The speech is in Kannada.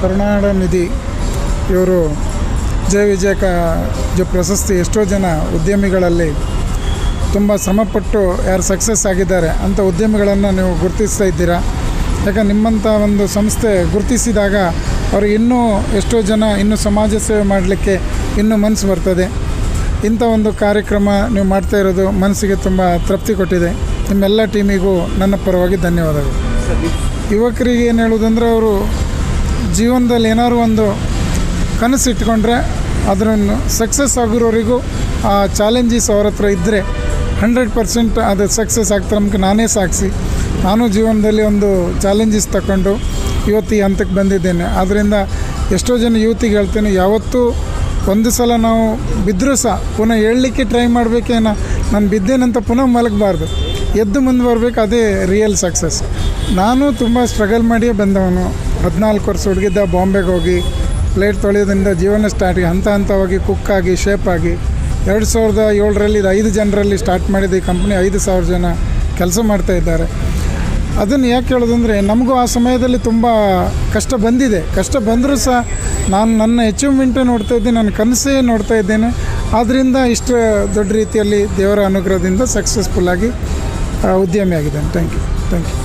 ಕರುನಾಡ ನಿಧಿ ಇವರು ಜಯ ವಿಜಯಕ ಕ ಜ ಪ್ರಶಸ್ತಿ ಎಷ್ಟೋ ಜನ ಉದ್ಯಮಿಗಳಲ್ಲಿ ತುಂಬ ಶ್ರಮಪಟ್ಟು ಯಾರು ಸಕ್ಸಸ್ ಆಗಿದ್ದಾರೆ ಅಂಥ ಉದ್ಯಮಿಗಳನ್ನು ನೀವು ಗುರುತಿಸ್ತಾ ಇದ್ದೀರಾ? ಯಾಕೆ ನಿಮ್ಮಂಥ ಒಂದು ಸಂಸ್ಥೆ ಗುರುತಿಸಿದಾಗ ಅವರು ಇನ್ನೂ ಎಷ್ಟೋ ಜನ ಇನ್ನೂ ಸಮಾಜ ಸೇವೆ ಮಾಡಲಿಕ್ಕೆ ಇನ್ನೂ ಮನಸ್ಸು ಬರ್ತದೆ. ಇಂಥ ಒಂದು ಕಾರ್ಯಕ್ರಮ ನೀವು ಮಾಡ್ತಾ ಇರೋದು ಮನಸ್ಸಿಗೆ ತುಂಬ ತೃಪ್ತಿ ಕೊಟ್ಟಿದೆ. ನಿಮ್ಮೆಲ್ಲ ಟೀಮಿಗೂ ನನ್ನ ಪರವಾಗಿ ಧನ್ಯವಾದಗಳು. ಯುವಕರಿಗೆ ಏನು ಹೇಳೋದಂದ್ರೆ ಅವರು ಜೀವನದಲ್ಲಿ ಏನಾದ್ರು ಒಂದು ಕನಸು ಇಟ್ಕೊಂಡ್ರೆ ಅದನ್ನು ಸಕ್ಸಸ್ ಆಗಿರೋರಿಗೂ ಆ ಚಾಲೆಂಜಸ್ ಅವ್ರ ಹತ್ರ ಇದ್ದರೆ ಹಂಡ್ರೆಡ್ ಪರ್ಸೆಂಟ್ ಅದು ಸಕ್ಸಸ್ ಆಗ್ತಾರೆ ನಮಗೆ ನಾನೇ ಸಾಕ್ಷಿ ನಾನು ಜೀವನದಲ್ಲಿ ಒಂದು ಚಾಲೆಂಜಸ್ ತಗೊಂಡು ಇವತ್ತು ಈ ಹಂತಕ್ಕೆ ಬಂದಿದ್ದೇನೆ. ಆದ್ದರಿಂದ ಎಷ್ಟೋ ಜನ ಯುವತಿಗೆ ಹೇಳ್ತೇನೆ, ಯಾವತ್ತೂ ಒಂದು ಸಲ ನಾವು ಬಿದ್ದರೂ ಸಹ ಪುನಃ ಹೇಳಲಿಕ್ಕೆ ಟ್ರೈ ಮಾಡಬೇಕೇನ? ನಾನು ಬಿದ್ದೇನಂತ ಪುನಃ ಮಲಗಬಾರ್ದು. ಎದ್ದು ಮುಂದೆ ಬರಬೇಕು, ಅದೇ ರಿಯಲ್ ಸಕ್ಸಸ್ ನಾನು ತುಂಬ ಸ್ಟ್ರಗಲ್ ಮಾಡಿಯೇ ಬಂದವನು. ಹದಿನಾಲ್ಕು ವರ್ಷ ಹುಡುಗಿದ್ದ ಬಾಂಬೆಗೆ ಹೋಗಿ, ಪ್ಲೇಟ್ ತೊಳೆಯೋದ್ರಿಂದ ಜೀವನ ಸ್ಟಾರ್ಟಿಗೆ ಹಂತ ಹಂತವಾಗಿ ಕುಕ್ ಆಗಿ ಶೇಪ್ ಆಗಿ, ಎರಡು ಸಾವಿರದ ಏಳರಲ್ಲಿ ಇದು ಐದು ಜನರಲ್ಲಿ ಸ್ಟಾರ್ಟ್ ಮಾಡಿದ ಈ ಕಂಪ್ನಿ ಐದು ಸಾವಿರ ಜನ ಕೆಲಸ ಮಾಡ್ತಾ ಇದ್ದಾರೆ. ಅದನ್ನು ಯಾಕೆ ಹೇಳೋದಂದರೆ, ನಮಗೂ ಆ ಸಮಯದಲ್ಲಿ ತುಂಬ ಕಷ್ಟ ಬಂದಿದೆ. ಕಷ್ಟ ಬಂದರೂ ಸಹ ನಾನು ನನ್ನ ಅಚೀವ್ಮೆಂಟೇ ನೋಡ್ತಾ ಇದ್ದೀನಿ, ನನ್ನ ಕನಸೇ ನೋಡ್ತಾ ಇದ್ದೇನೆ. ಆದ್ದರಿಂದ ಇಷ್ಟು ದೊಡ್ಡ ರೀತಿಯಲ್ಲಿ ದೇವರ ಅನುಗ್ರಹದಿಂದ ಸಕ್ಸಸ್ಫುಲ್ಲಾಗಿ ಉದ್ಯಮಿಯಾಗಿದ್ದೇನೆ. Thank you thank you